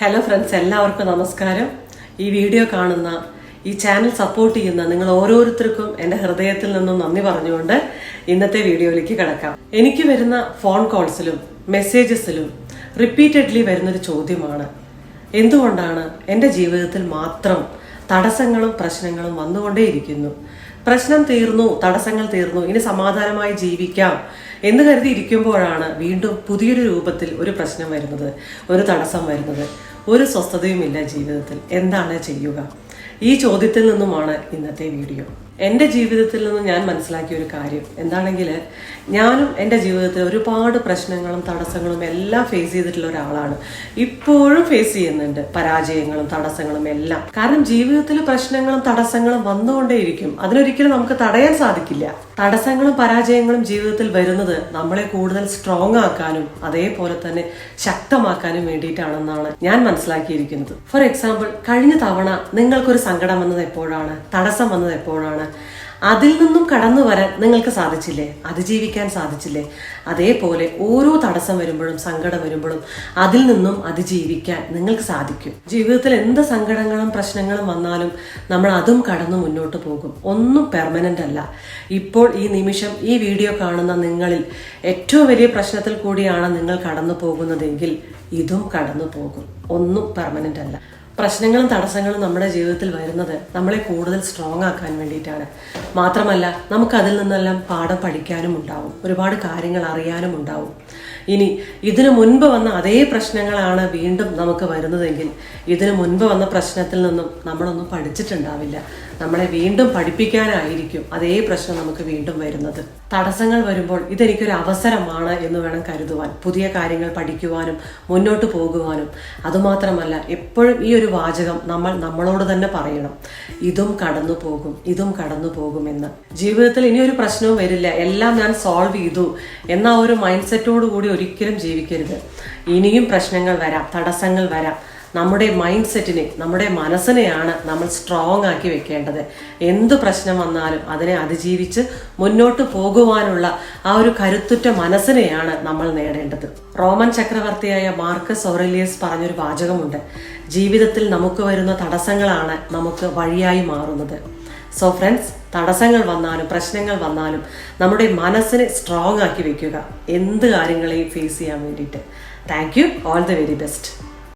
Hello friends എല്ലാവർക്കും നമസ്കാരം. ഈ വീഡിയോ കാണുന്ന ഈ ചാനൽ സപ്പോർട്ട് ചെയ്യുന്ന നിങ്ങൾ ഓരോരുത്തർക്കും എന്റെ ഹൃദയത്തിൽ നിന്നും നന്ദി പറഞ്ഞുകൊണ്ട് ഇന്നത്തെ വീഡിയോയിലേക്ക് കിടക്കാം. എനിക്ക് വരുന്ന ഫോൺ കോൾസിലും മെസ്സേജസിലും റിപ്പീറ്റഡ്ലി വരുന്നൊരു ചോദ്യമാണ്. എന്തുകൊണ്ടാണ് എന്റെ ജീവിതത്തിൽ മാത്രം തടസ്സങ്ങളും പ്രശ്നങ്ങളും വന്നുകൊണ്ടേയിരിക്കുന്നു? പ്രശ്നം തീർന്നു തടസ്സങ്ങൾ തീർന്നു ഇനി സമാധാനമായി ജീവിക്കാം എന്ന് കരുതി ഇരിക്കുമ്പോഴാണ് വീണ്ടും പുതിയൊരു രൂപത്തിൽ ഒരു പ്രശ്നം വരുന്നത് ഒരു തടസ്സം വരുന്നത്. ഒരു സ്വസ്ഥതയുമില്ല ജീവിതത്തിൽ. എന്താണ് ചെയ്യുക? ഈ ചോദ്യത്തിൽ നിന്നുമാണ് ഇന്നത്തെ വീഡിയോ. എന്റെ ജീവിതത്തിൽ നിന്ന് ഞാൻ മനസ്സിലാക്കിയ ഒരു കാര്യം. എന്താണെങ്കിൽ ഞാനും എന്റെ ജീവിതത്തിൽ ഒരുപാട് പ്രശ്നങ്ങളും തടസ്സങ്ങളും എല്ലാം ഫേസ് ചെയ്തിട്ടുള്ള ഒരാളാണ്. ഇപ്പോഴും ഫേസ് ചെയ്യുന്നുണ്ട്. പരാജയങ്ങളും തടസ്സങ്ങളും എല്ലാം. കാരണം ജീവിതത്തിൽ പ്രശ്നങ്ങളും തടസ്സങ്ങളും വന്നുകൊണ്ടേയിരിക്കും. അതിനൊരിക്കലും നമുക്ക് തടയാൻ സാധിക്കില്ല. തടസ്സങ്ങളും പരാജയങ്ങളും ജീവിതത്തിൽ വരുന്നത് നമ്മളെ കൂടുതൽ സ്ട്രോങ് ആക്കാനും അതേപോലെ തന്നെ ശക്തമാക്കാനും വേണ്ടിയിട്ടാണെന്നാണ് ഞാൻ മനസ്സിലാക്കിയിരിക്കുന്നത്. ഫോർ എക്സാമ്പിൾ കഴിഞ്ഞ തവണ നിങ്ങൾക്കൊരു സങ്കടം വന്നത് എപ്പോഴാണ്? തടസ്സം വന്നത് എപ്പോഴാണ്? അതിൽ നിന്നും കടന്നു വരാൻ നിങ്ങൾക്ക് സാധിച്ചില്ലേ? അതിജീവിക്കാൻ സാധിച്ചില്ലേ? അതേപോലെ ഓരോ തടസ്സം വരുമ്പോഴും സങ്കടം വരുമ്പോഴും അതിൽ നിന്നും അതിജീവിക്കാൻ നിങ്ങൾക്ക് സാധിക്കും. ജീവിതത്തിൽ എന്ത് സങ്കടങ്ങളും പ്രശ്നങ്ങളും വന്നാലും നമ്മൾ അതും കടന്നു മുന്നോട്ട് പോകും. ഒന്നും പെർമനന്റ് അല്ല. ഇപ്പോൾ ഈ നിമിഷം ഈ വീഡിയോ കാണുന്ന നിങ്ങളിൽ ഏറ്റവും വലിയ പ്രശ്നത്തിൽ കൂടിയാണ് നിങ്ങൾ കടന്നു പോകുന്നതെങ്കിൽ ഇതും കടന്നു പോകും. ഒന്നും പെർമനന്റ് അല്ല. പ്രശ്നങ്ങളും തടസ്സങ്ങളും നമ്മുടെ ജീവിതത്തിൽ വരുന്നത് നമ്മളെ കൂടുതൽ സ്ട്രോങ് ആക്കാൻ വേണ്ടിയിട്ടാണ്. മാത്രമല്ല നമുക്കതിൽ നിന്നെല്ലാം പാഠം പഠിക്കാനും ഉണ്ടാവും. ഒരുപാട് കാര്യങ്ങൾ അറിയാനും ഉണ്ടാവും. ഇനി ഇതിനു മുൻപ് വന്ന അതേ പ്രശ്നങ്ങളാണ് വീണ്ടും നമുക്ക് വരുന്നതെങ്കിൽ ഇതിനു മുൻപ് വന്ന പ്രശ്നത്തിൽ നിന്നും നമ്മളൊന്നും പഠിച്ചിട്ടുണ്ടാവില്ല. നമ്മളെ വീണ്ടും പഠിപ്പിക്കാനായിരിക്കും അതേ പ്രശ്നം നമുക്ക് വീണ്ടും വരുന്നത്. തടസ്സങ്ങൾ വരുമ്പോൾ ഇതെനിക്കൊരു അവസരമാണ് എന്ന് വേണം കരുതുവാൻ പുതിയ കാര്യങ്ങൾ പഠിക്കുവാനും മുന്നോട്ട് പോകുവാനും. അതുമാത്രമല്ല എപ്പോഴും ഈ ഒരു വാചകം നമ്മൾ നമ്മളോട് തന്നെ പറയണം. ഇതും കടന്നു പോകും ഇതും കടന്നു പോകുമെന്ന് ജീവിതത്തിൽ ഇനിയൊരു പ്രശ്നവും വരില്ല. എല്ലാം ഞാൻ സോൾവ് ചെയ്തു. എന്ന ഒരു മൈൻഡ് സെറ്റോടു കൂടി ഒരിക്കലും ജീവിക്കരുത്. ഇനിയും പ്രശ്നങ്ങൾ വരാം തടസ്സങ്ങൾ വരാം. നമ്മുടെ മൈൻഡ് സെറ്റിനെ നമ്മുടെ മനസ്സിനെയാണ് നമ്മൾ സ്ട്രോങ് ആക്കി വെക്കേണ്ടത്. എന്ത് പ്രശ്നം വന്നാലും അതിനെ അതിജീവിച്ച് മുന്നോട്ട് പോകുവാനുള്ള ആ ഒരു കരുത്തുറ്റ മനസ്സിനെയാണ് നമ്മൾ നേടേണ്ടത്. റോമൻ ചക്രവർത്തിയായ മാർക്കസ് ഓറലിയസ് പറഞ്ഞൊരു വാചകമുണ്ട്. ജീവിതത്തിൽ നമുക്ക് വരുന്ന തടസ്സങ്ങളാണ് നമുക്ക് വഴിയായി മാറുന്നത്. സോ ഫ്രണ്ട്സ് തടസ്സങ്ങൾ വന്നാലും പ്രശ്നങ്ങൾ വന്നാലും നമ്മുടെ മനസ്സിനെ സ്ട്രോങ് ആക്കി വെക്കുക. എന്ത് കാര്യങ്ങളെയും ഫേസ് ചെയ്യാൻ വേണ്ടിയിട്ട്. Thank you all the very best